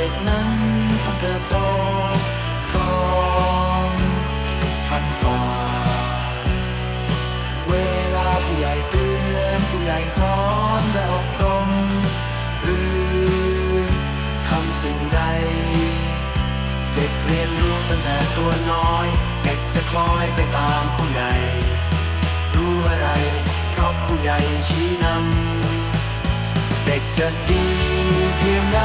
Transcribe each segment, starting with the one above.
ด็กนั้นต้องเติบโตพร้อมฟันฝ่าเวลาผู้ใหญ่เตือนผู้ใหญ่สอนและอบรมหรือทำสิ่งใด เด็กเรียนรู้ตั้งแต่ตัวน้อย เด็กจะคล้อยไปตามผู้ใหญ่ รู้อะไรเพราะผู้ใหญ่ชี้นำเด็กจะดีเพียงใด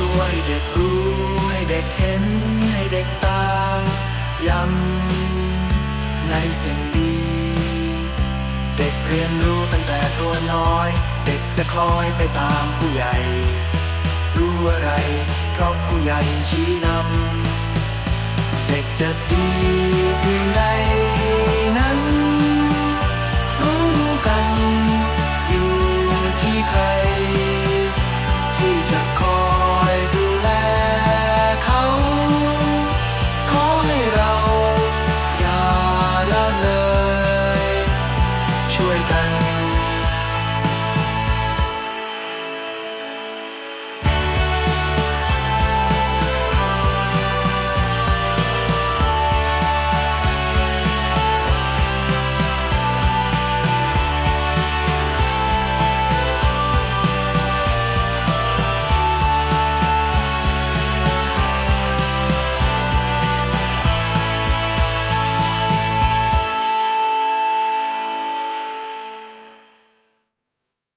ตัวให้เด็กรู้ให้เด็กเห็นให้เด็กตาย้ำในสิ่งดี เด็กเรียนรู้ตั้งแต่ตัวน้อย เด็กจะคล้อยไปตามผู้ใหญ่ รู้อะไรเพราะผู้ใหญ่ชี้นำ เด็กจะดีเพียงใด ช่วยกัน